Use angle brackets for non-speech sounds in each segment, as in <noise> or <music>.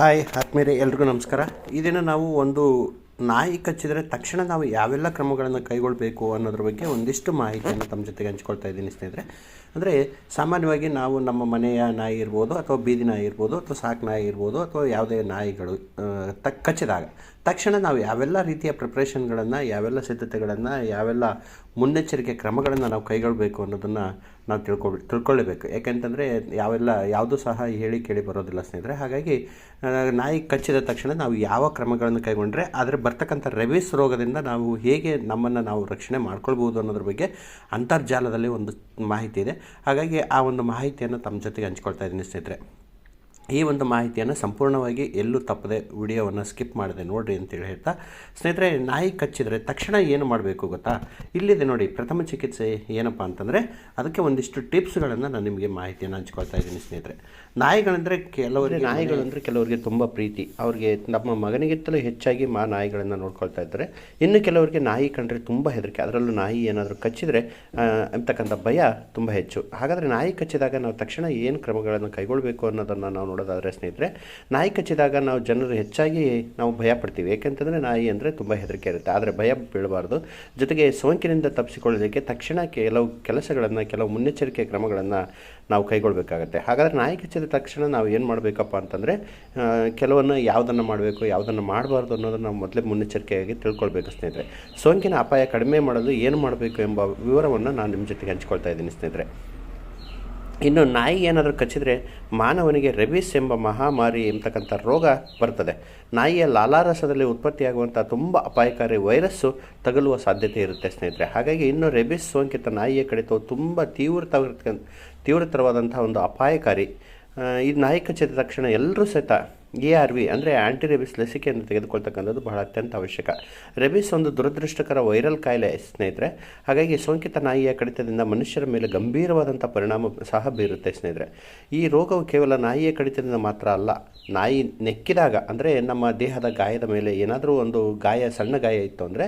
Hi ಆತ್ಮೀಯರೇ, ಎಲ್ರಿಗೂ ನಮಸ್ಕಾರ. ಈ ನಾವು ಒಂದು ನಾಯಿ ಕಚ್ಚಿದರೆ ತಕ್ಷಣ ನಾವು ಯಾವೆಲ್ಲ ಕ್ರಮಗಳನ್ನು ಕೈಗೊಳ್ಳಬೇಕು ಅನ್ನೋದ್ರ ಬಗ್ಗೆ ಒಂದಿಷ್ಟು ಮಾಹಿತಿಯನ್ನು ತಮ್ಮ ಜೊತೆಗೆ ಹಂಚ್ಕೊಳ್ತಾ ಇದ್ದೀನಿ ಸ್ನೇಹಿತರೆ. ಅಂದರೆ ಸಾಮಾನ್ಯವಾಗಿ ನಾವು ನಮ್ಮ ಮನೆಯ ನಾಯಿ ಇರ್ಬೋದು, ಅಥವಾ ಬೀದಿ ನಾಯಿ ಇರ್ಬೋದು, ಅಥವಾ ಸಾಕು ನಾಯಿ ಇರ್ಬೋದು, ಅಥವಾ ಯಾವುದೇ ನಾಯಿಗಳು ತ, ಕಚ್ಚಿದಾಗ ತಕ್ಷಣ ನಾವು ಯಾವೆಲ್ಲ ರೀತಿಯ ಪ್ರಿಪ್ರೇಷನ್ಗಳನ್ನು ಯಾವೆಲ್ಲ ಸಿದ್ಧತೆಗಳನ್ನು, ಯಾವೆಲ್ಲ ಮುನ್ನೆಚ್ಚರಿಕೆ ಕ್ರಮಗಳನ್ನು ನಾವು ಕೈಗೊಳ್ಳಬೇಕು ಅನ್ನೋದನ್ನು ನಾವು ತಿಳ್ಕೊಬಿ ತಿಳ್ಕೊಳ್ಳೇಬೇಕು ಯಾಕೆಂತಂದರೆ ಯಾವೆಲ್ಲ, ಯಾವುದೂ ಸಹ ಹೇಳಿ ಕೇಳಿ ಬರೋದಿಲ್ಲ ಸ್ನೇಹಿತರೆ. ಹಾಗಾಗಿ ನಾಯಿ ಕಚ್ಚಿದ ತಕ್ಷಣ ನಾವು ಯಾವ ಕ್ರಮಗಳನ್ನು ಕೈಗೊಂಡ್ರೆ ಆದರೆ ಬರ್ತಕ್ಕಂಥ ರೆವಿಸ್ ರೋಗದಿಂದ ನಾವು ಹೇಗೆ ನಮ್ಮನ್ನು ನಾವು ರಕ್ಷಣೆ ಮಾಡ್ಕೊಳ್ಬೋದು ಅನ್ನೋದ್ರ ಬಗ್ಗೆ ಅಂತರ್ಜಾಲದಲ್ಲಿ ಒಂದು ಮಾಹಿತಿ ಇದೆ. ಹಾಗಾಗಿ ಆ ಒಂದು ಮಾಹಿತಿಯನ್ನು ತಮ್ಮ ಜೊತೆಗೆ ಹಂಚ್ಕೊಳ್ತಾ ಇದ್ದೀನಿ ಸ್ನೇಹಿತರೆ. ಈ ಒಂದು ಮಾಹಿತಿಯನ್ನು ಸಂಪೂರ್ಣವಾಗಿ ಎಲ್ಲೂ ತಪ್ಪದೆ ವಿಡಿಯೋವನ್ನು ಸ್ಕಿಪ್ ಮಾಡಿದೆ ನೋಡಿರಿ ಅಂತೇಳಿ ಹೇಳ್ತಾ, ಸ್ನೇಹಿತರೆ, ನಾಯಿ ಕಚ್ಚಿದರೆ ತಕ್ಷಣ ಏನು ಮಾಡಬೇಕು ಗೊತ್ತಾ? ಇಲ್ಲಿದೆ ನೋಡಿ, ಪ್ರಥಮ ಚಿಕಿತ್ಸೆ ಏನಪ್ಪ ಅಂತಂದರೆ, ಅದಕ್ಕೆ ಒಂದಿಷ್ಟು ಟಿಪ್ಸ್ಗಳನ್ನು ನಾನು ನಿಮಗೆ ಮಾಹಿತಿಯನ್ನು ಹಂಚ್ಕೊಳ್ತಾ ಇದ್ದೀನಿ ಸ್ನೇಹಿತರೆ. ನಾಯಿಗಳಂದರೆ ಕೆಲವರಿಗೆ ನಾಯಿಗಳಂದರೆ ಕೆಲವರಿಗೆ ತುಂಬ ಪ್ರೀತಿ. ಅವರಿಗೆ ನಮ್ಮ ಮಗನಿಗಿಂತಲೂ ಹೆಚ್ಚಾಗಿ ಮಾ ನಾಯಿಗಳನ್ನು ನೋಡ್ಕೊಳ್ತಾ ಇದ್ದಾರೆ. ಇನ್ನು ಕೆಲವರಿಗೆ ನಾಯಿ ಕಂಡ್ರೆ ತುಂಬ ಹೆದರಿಕೆ. ಅದರಲ್ಲೂ ನಾಯಿ ಏನಾದರೂ ಕಚ್ಚಿದರೆ ಅಂತಕ್ಕಂಥ ಭಯ ತುಂಬ ಹೆಚ್ಚು. ಹಾಗಾದರೆ ನಾಯಿ ಕಚ್ಚಿದಾಗ ನಾವು ತಕ್ಷಣ ಏನು ಕ್ರಮಗಳನ್ನು ಕೈಗೊಳ್ಳಬೇಕು ಅನ್ನೋದನ್ನು ನಾವು ನೋಡೋದಾದರೆ ಸ್ನೇಹಿತರೆ, ನಾಯಿ ಕಚ್ಚಿದಾಗ ನಾವು ಜನರು ಹೆಚ್ಚಾಗಿ ನಾವು ಭಯ ಪಡ್ತೀವಿ. ಏಕೆಂತಂದರೆ ನಾಯಿ ಅಂದರೆ ತುಂಬ ಹೆದರಿಕೆ ಇರುತ್ತೆ. ಆದರೆ ಭಯ ಬೀಳಬಾರ್ದು. ಜೊತೆಗೆ ಸೋಂಕಿನಿಂದ ತಪ್ಪಿಸಿಕೊಳ್ಳೋದಕ್ಕೆ ತಕ್ಷಣ ಕೆಲವು ಕೆಲಸಗಳನ್ನು, ಕೆಲವು ಮುನ್ನೆಚ್ಚರಿಕೆ ಕ್ರಮಗಳನ್ನು ನಾವು ಕೈಗೊಳ್ಳಬೇಕಾಗತ್ತೆ ಹಾಗಾದರೆ ನಾಯಿ ಕಚ್ಚಿದ ತಕ್ಷಣ ನಾವು ಏನು ಮಾಡಬೇಕಪ್ಪ ಅಂತಂದರೆ ಕೆಲವನ್ನು ಯಾವುದನ್ನು ಮಾಡಬೇಕು, ಯಾವುದನ್ನು ಮಾಡಬಾರ್ದು ಅನ್ನೋದನ್ನು ನಾವು ಮೊದಲೇ ಮುನ್ನೆಚ್ಚರಿಕೆಯಾಗಿ ತಿಳ್ಕೊಳ್ಬೇಕು ಸ್ನೇಹಿತರೆ. ಸೋಂಕಿನ ಅಪಾಯ ಕಡಿಮೆ ಮಾಡಲು ಏನು ಮಾಡಬೇಕು ಎಂಬ ವಿವರವನ್ನು ನಾನು ನಿಮ್ಮ ಜೊತೆಗೆ ಹಂಚ್ಕೊಳ್ತಾ ಇದ್ದೀನಿ ಸ್ನೇಹಿತರೆ. ಇನ್ನು ನಾಯಿ ಏನಾದರೂ ಕಚ್ಚಿದರೆ ಮಾನವನಿಗೆ ರೆಬಿಸ್ ಎಂಬ ಮಹಾಮಾರಿ ಎಂಬತಕ್ಕಂಥ ರೋಗ ಬರ್ತದೆ. ನಾಯಿಯ ಲಾಲಾರಸದಲ್ಲಿ ಉತ್ಪತ್ತಿಯಾಗುವಂಥ ತುಂಬ ಅಪಾಯಕಾರಿ ವೈರಸ್ಸು ತಗಲುವ ಸಾಧ್ಯತೆ ಇರುತ್ತೆ ಸ್ನೇಹಿತರೆ. ಹಾಗಾಗಿ ಇನ್ನು ರೆಬಿಸ್ ಸೋಂಕಿತ ನಾಯಿಯ ಕಡಿತವು ತುಂಬ ತೀವ್ರ ತೀವ್ರತರವಾದಂಥ ಒಂದು ಅಪಾಯಕಾರಿ. ಈ ನಾಯಿ ಕಚ್ಚಿದ ತಕ್ಷಣ ಎಲ್ಲರೂ ಸಹಿತ ಎ ಆರ್ ವಿ ಅಂದರೆ ಆ್ಯಂಟಿ ರೆಬಿಸ್ ಲಸಿಕೆಯನ್ನು ತೆಗೆದುಕೊಳ್ತಕ್ಕಂಥದ್ದು ಬಹಳ ಅತ್ಯಂತ ಅವಶ್ಯಕ. ರೆಬಿಸ್ ಒಂದು ದುರದೃಷ್ಟಕರ ವೈರಲ್ ಕಾಯಿಲೆ ಸ್ನೇಹಿತರೆ. ಹಾಗಾಗಿ ಸೋಂಕಿತ ನಾಯಿಯ ಕಡಿತದಿಂದ ಮನುಷ್ಯರ ಮೇಲೆ ಗಂಭೀರವಾದಂಥ ಪರಿಣಾಮ ಸಹ ಬೀರುತ್ತೆ ಸ್ನೇಹಿತರೆ. ಈ ರೋಗವು ಕೇವಲ ನಾಯಿಯ ಕಡಿತದಿಂದ ಮಾತ್ರ ಅಲ್ಲ, ನಾಯಿ ನೆಕ್ಕಿದಾಗ ಅಂದರೆ ನಮ್ಮ ದೇಹದ ಗಾಯದ ಮೇಲೆ ಏನಾದರೂ ಒಂದು ಗಾಯ, ಸಣ್ಣ ಗಾಯ ಇತ್ತು ಅಂದರೆ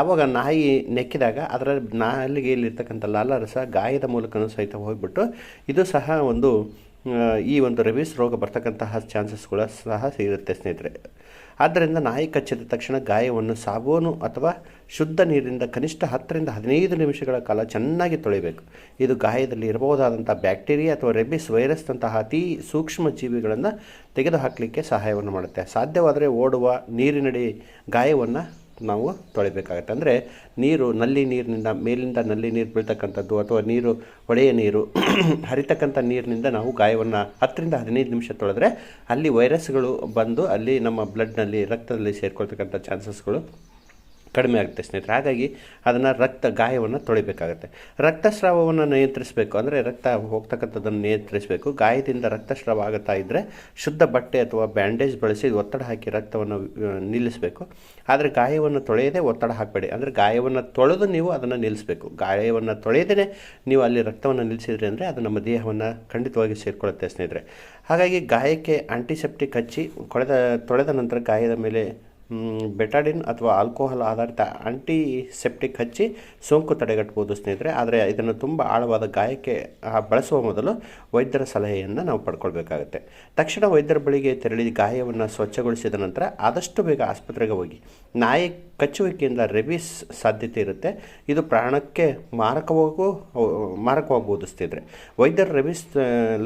ಆವಾಗ ನಾಯಿ ನೆಕ್ಕಿದಾಗ ಅದರ ನಾಲಿಗೆಯಲ್ಲಿರ್ತಕ್ಕಂಥ ಲಾಲಾರಸ ಗಾಯದ ಮೂಲಕನೂ ಸಹಿತ ಹೋಗ್ಬಿಟ್ಟು ಇದು ಸಹ ಒಂದು ಈ ಒಂದು ರೆಬಿಸ್ ರೋಗ ಬರ್ತಕ್ಕಂತಹ ಚಾನ್ಸಸ್ಗಳು ಸಹ ಇರುತ್ತೆ ಸ್ನೇಹಿತರೆ. ಆದ್ದರಿಂದ ನಾಯಿ ಕಚ್ಚಿದ ತಕ್ಷಣ ಗಾಯವನ್ನು ಸಾಬೂನು ಅಥವಾ ಶುದ್ಧ ನೀರಿನಿಂದ ಕನಿಷ್ಠ ಹತ್ತರಿಂದ ಹದಿನೈದು ನಿಮಿಷಗಳ ಕಾಲ ಚೆನ್ನಾಗಿ ತೊಳಿಬೇಕು. ಇದು ಗಾಯದಲ್ಲಿ ಇರಬಹುದಾದಂಥ ಬ್ಯಾಕ್ಟೀರಿಯಾ ಅಥವಾ ರೆಬಿಸ್ ವೈರಸ್ನಂತಹ ಅತಿ ಸೂಕ್ಷ್ಮ ಜೀವಿಗಳನ್ನು ತೆಗೆದುಹಾಕಲಿಕ್ಕೆ ಸಹಾಯವನ್ನು ಮಾಡುತ್ತೆ. ಸಾಧ್ಯವಾದರೆ ಓಡುವ ನೀರಿನಡಿ ಗಾಯವನ್ನು ನಾವು ತೊಳಿಬೇಕಾಗತ್ತೆ. ಅಂದರೆ ನೀರು, ನಲ್ಲಿ ನೀರಿನಿಂದ, ಮೇಲಿಂದ ನಲ್ಲಿ ನೀರು ಬೀಳ್ತಕ್ಕಂಥದ್ದು ಅಥವಾ ನೀರು, ಹೊಳೆಯ ನೀರು, <clears throat> ಹರಿತಕ್ಕಂಥ ನೀರಿನಿಂದ ನಾವು ಗಾಯವನ್ನು ಹತ್ತರಿಂದ ಹದಿನೈದು ನಿಮಿಷ ತೊಳೆದ್ರೆ ಅಲ್ಲಿ ವೈರಸ್ಗಳು ಬಂದು ಅಲ್ಲಿ ನಮ್ಮ ಬ್ಲಡ್ನಲ್ಲಿ ರಕ್ತದಲ್ಲಿ ಸೇರ್ಕೊಳ್ತಕ್ಕಂಥ ಚಾನ್ಸಸ್ಗಳು ಕಡಿಮೆ ಆಗುತ್ತೆ ಸ್ನೇಹಿತರೆ. ಹಾಗಾಗಿ ಅದನ್ನು ರಕ್ತ ಗಾಯವನ್ನು ತೊಳಿಬೇಕಾಗುತ್ತೆ. ರಕ್ತಸ್ರಾವವನ್ನು ನಿಯಂತ್ರಿಸಬೇಕು ಅಂದರೆ ರಕ್ತ ಹೋಗ್ತಕ್ಕಂಥದ್ದನ್ನು ನಿಯಂತ್ರಿಸಬೇಕು. ಗಾಯದಿಂದ ರಕ್ತಸ್ರಾವ ಆಗುತ್ತಾ ಇದ್ದರೆ ಶುದ್ಧ ಬಟ್ಟೆ ಅಥವಾ ಬ್ಯಾಂಡೇಜ್ ಬಳಸಿ ಒತ್ತಡ ಹಾಕಿ ರಕ್ತವನ್ನು ನಿಲ್ಲಿಸಬೇಕು. ಆದರೆ ಗಾಯವನ್ನು ತೊಳೆಯದೆ ಒತ್ತಡ ಹಾಕಬೇಡಿ. ಅಂದರೆ ಗಾಯವನ್ನು ತೊಳೆದು ನೀವು ಅದನ್ನು ನಿಲ್ಲಿಸಬೇಕು. ಗಾಯವನ್ನು ತೊಳೆಯದೇ ನೀವು ಅಲ್ಲಿ ರಕ್ತವನ್ನು ನಿಲ್ಲಿಸಿದ್ರಿ ಅಂದರೆ ಅದು ನಮ್ಮ ದೇಹವನ್ನು ಖಂಡಿತವಾಗಿ ಸೇರಿಕೊಳ್ಳುತ್ತೆ ಸ್ನೇಹಿತರೆ. ಹಾಗಾಗಿ ಗಾಯಕ್ಕೆ ಆಂಟಿಸೆಪ್ಟಿಕ್ ಹಚ್ಚಿ, ಕೊಳೆದ, ತೊಳೆದ ನಂತರ ಗಾಯದ ಮೇಲೆ ಬೆಟಾಡಿನ್ ಅಥವಾ ಆಲ್ಕೋಹಾಲ್ ಆಧಾರಿತ ಆಂಟಿಸೆಪ್ಟಿಕ್ ಹಚ್ಚಿ ಸೋಂಕು ತಡೆಗಟ್ಟಬಹುದು ಸ್ನೇಹಿತರೆ. ಆದರೆ ಇದನ್ನು ತುಂಬ ಆಳವಾದ ಗಾಯಕ್ಕೆ ಬಳಸುವ ಮೊದಲು ವೈದ್ಯರ ಸಲಹೆಯನ್ನು ನಾವು ಪಡ್ಕೊಳ್ಬೇಕಾಗುತ್ತೆ. ತಕ್ಷಣ ವೈದ್ಯರ ಬಳಿಗೆ ತೆರಳಿ ಗಾಯವನ್ನು ಸ್ವಚ್ಛಗೊಳಿಸಿದ ನಂತರ ಆದಷ್ಟು ಬೇಗ ಆಸ್ಪತ್ರೆಗೆ ಹೋಗಿ ನಾಯಿ ಕಚ್ಚುವಿಕೆಯಿಂದ ರೆಬಿಸ್ ಸಾಧ್ಯತೆ ಇರುತ್ತೆ. ಇದು ಪ್ರಾಣಕ್ಕೆ ಮಾರಕವಾಗೂ, ಮಾರಕವಾಗಬಹುದು ಸ್ನೇಹಿತರೆ. ವೈದ್ಯರ ರೆಬಿಸ್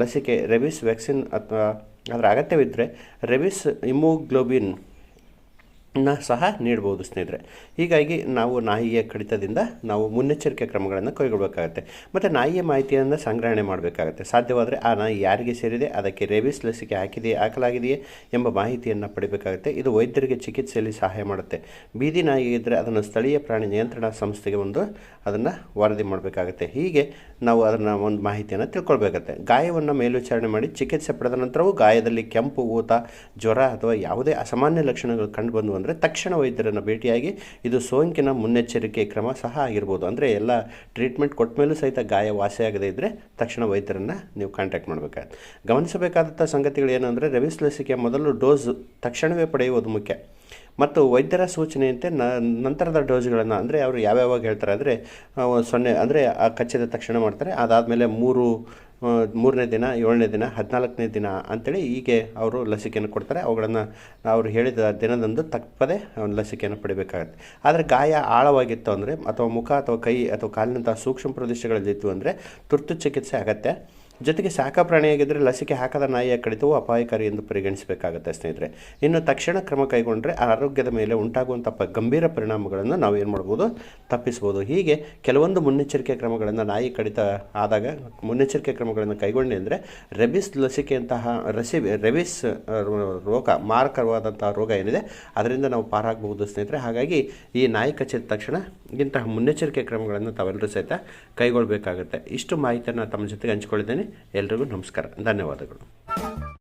ಲಸಿಕೆ, ರೆಬಿಸ್ ವ್ಯಾಕ್ಸಿನ್ ಅಥವಾ ಅದರ ಅಗತ್ಯವಿದ್ದರೆ ರೆಬಿಸ್ ಇಮೋಗ್ಲೋಬಿನ್ ಸಹ ನೀಡ್ಬೋದು ಸ್ನೇಹಿತರೆ. ಹೀಗಾಗಿ ನಾವು ನಾಯಿಯ ಕಡಿತದಿಂದ ನಾವು ಮುನ್ನೆಚ್ಚರಿಕೆ ಕ್ರಮಗಳನ್ನು ಕೈಗೊಳ್ಳಬೇಕಾಗುತ್ತೆ ಮತ್ತು ನಾಯಿಯ ಮಾಹಿತಿಯನ್ನು ಸಂಗ್ರಹಣೆ ಮಾಡಬೇಕಾಗುತ್ತೆ. ಸಾಧ್ಯವಾದರೆ ಆ ನಾಯಿ ಯಾರಿಗೆ ಸೇರಿದೆ, ಅದಕ್ಕೆ ರೇಬಿಸ್ ಲಸಿಕೆ ಹಾಕಿದೆಯೇ, ಹಾಕಲಾಗಿದೆಯೇ ಎಂಬ ಮಾಹಿತಿಯನ್ನು ಪಡಿಬೇಕಾಗುತ್ತೆ. ಇದು ವೈದ್ಯರಿಗೆ ಚಿಕಿತ್ಸೆಯಲ್ಲಿ ಸಹಾಯ ಮಾಡುತ್ತೆ. ಬೀದಿ ನಾಯಿ ಇದ್ದರೆ ಅದನ್ನು ಸ್ಥಳೀಯ ಪ್ರಾಣಿ ನಿಯಂತ್ರಣ ಸಂಸ್ಥೆಗೆ ಒಂದು ಅದನ್ನು ವರದಿ ಮಾಡಬೇಕಾಗುತ್ತೆ. ಹೀಗೆ ನಾವು ಅದನ್ನು ಒಂದು ಮಾಹಿತಿಯನ್ನು ತಿಳ್ಕೊಳ್ಬೇಕಾಗುತ್ತೆ. ಗಾಯವನ್ನು ಮೇಲ್ವಿಚಾರಣೆ ಮಾಡಿ ಚಿಕಿತ್ಸೆ ಪಡೆದ ನಂತರವೂ ಗಾಯದಲ್ಲಿ ಕೆಂಪು, ಊತ, ಜ್ವರ ಅಥವಾ ಯಾವುದೇ ಅಸಾಮಾನ್ಯ ಲಕ್ಷಣಗಳು ಕಂಡುಬಂದು ಅಂದರೆ ತಕ್ಷಣ ವೈದ್ಯರನ್ನು ಭೇಟಿಯಾಗಿ ಇದು ಸೋಂಕಿನ ಮುನ್ನೆಚ್ಚರಿಕೆ ಕ್ರಮ ಸಹ ಆಗಿರ್ಬೋದು. ಅಂದರೆ ಎಲ್ಲ ಟ್ರೀಟ್ಮೆಂಟ್ ಕೊಟ್ಟ ಮೇಲೂ ಸಹಿತ ಗಾಯ ವಾಸಿಯಾಗದೇ ಇದ್ದರೆ ತಕ್ಷಣ ವೈದ್ಯರನ್ನು ನೀವು ಕಾಂಟ್ಯಾಕ್ಟ್ ಮಾಡಬೇಕಾಗುತ್ತೆ. ಗಮನಿಸಬೇಕಾದಂಥ ಸಂಗತಿಗಳು ಏನಂದರೆ ರೆವಿಸ್ ಲಸಿಕೆ ಮೊದಲು ಡೋಸ್ ತಕ್ಷಣವೇ ಪಡೆಯುವುದು ಮುಖ್ಯ. ಮತ್ತು ವೈದ್ಯರ ಸೂಚನೆಯಂತೆ ನ, ನಂತರದ ಡೋಸ್ಗಳನ್ನು ಅಂದರೆ ಅವರು ಯಾವ್ಯಾವಾಗ ಹೇಳ್ತಾರೆ ಅಂದರೆ ಸೊನ್ನೆ ಅಂದರೆ ಆ ಕಚ್ಚಿದ ತಕ್ಷಣ ಮಾಡ್ತಾರೆ. ಅದಾದಮೇಲೆ ಮೂರು ಮೂರನೇ ದಿನ, ಏಳನೇ ದಿನ, ಹದಿನಾಲ್ಕನೇ ದಿನ ಅಂತೇಳಿ ಹೀಗೆ ಅವರು ಲಸಿಕೆಯನ್ನು ಕೊಡ್ತಾರೆ. ಅವುಗಳನ್ನು ಅವರು ಹೇಳಿದ ದಿನದಂದು ತಪ್ಪದೇ ಲಸಿಕೆಯನ್ನು ಪಡಿಬೇಕಾಗತ್ತೆ. ಆದರೆ ಗಾಯ ಆಳವಾಗಿತ್ತು ಅಂದರೆ ಅಥವಾ ಮುಖ ಅಥವಾ ಕೈ ಅಥವಾ ಕಾಲಿನಂತಹ ಸೂಕ್ಷ್ಮ ಪ್ರದೇಶಗಳಲ್ಲಿತ್ತು ಅಂದರೆ ತುರ್ತು ಚಿಕಿತ್ಸೆ ಅಗತ್ಯ ಜೊತೆಗೆ ಸಾಕಪ್ರಾಣಿಯಾಗಿದ್ದರೆ ಲಸಿಕೆ ಹಾಕದ ನಾಯಿಯ ಕಡಿತವು ಅಪಾಯಕಾರಿ ಎಂದು ಪರಿಗಣಿಸಬೇಕಾಗುತ್ತೆ ಸ್ನೇಹಿತರೆ. ಇನ್ನು ತಕ್ಷಣ ಕ್ರಮ ಕೈಗೊಂಡರೆ ಆರೋಗ್ಯದ ಮೇಲೆ ಉಂಟಾಗುವಂಥ ಗಂಭೀರ ಪರಿಣಾಮಗಳನ್ನು ನಾವು ಏನು ಮಾಡ್ಬೋದು? ತಪ್ಪಿಸ್ಬೋದು. ಹೀಗೆ ಕೆಲವೊಂದು ಮುನ್ನೆಚ್ಚರಿಕೆ ಕ್ರಮಗಳನ್ನು ನಾಯಿ ಕಡಿತ ಆದಾಗ ಮುನ್ನೆಚ್ಚರಿಕೆ ಕ್ರಮಗಳನ್ನು ಕೈಗೊಂಡೆ ಅಂದರೆ ರೆಬಿಸ್ ಲಸಿಕೆಯಂತಹ ರಸಿ ರೆಬಿಸ್ ರೋಗ, ಮಾರಕವಾದಂತಹ ರೋಗ ಏನಿದೆ ಅದರಿಂದ ನಾವು ಪಾರಾಗಬಹುದು ಸ್ನೇಹಿತರೆ. ಹಾಗಾಗಿ ಈ ನಾಯಿ ಕಚ್ಚಿದ ತಕ್ಷಣ ಇಂತಹ ಮುನ್ನೆಚ್ಚರಿಕೆ ಕ್ರಮಗಳನ್ನು ತಾವೆಲ್ಲರೂ ಸಹಿತ ಕೈಗೊಳ್ಳಬೇಕಾಗುತ್ತೆ ಇಷ್ಟು ಮಾಹಿತಿಯನ್ನು ತಮ್ಮ ಜೊತೆಗೆ ಹಂಚ್ಕೊಳ್ಳಿದ್ದೇನೆ ಎಲ್ರಿಗೂ ನಮಸ್ಕಾರ. ಧನ್ಯವಾದಗಳು.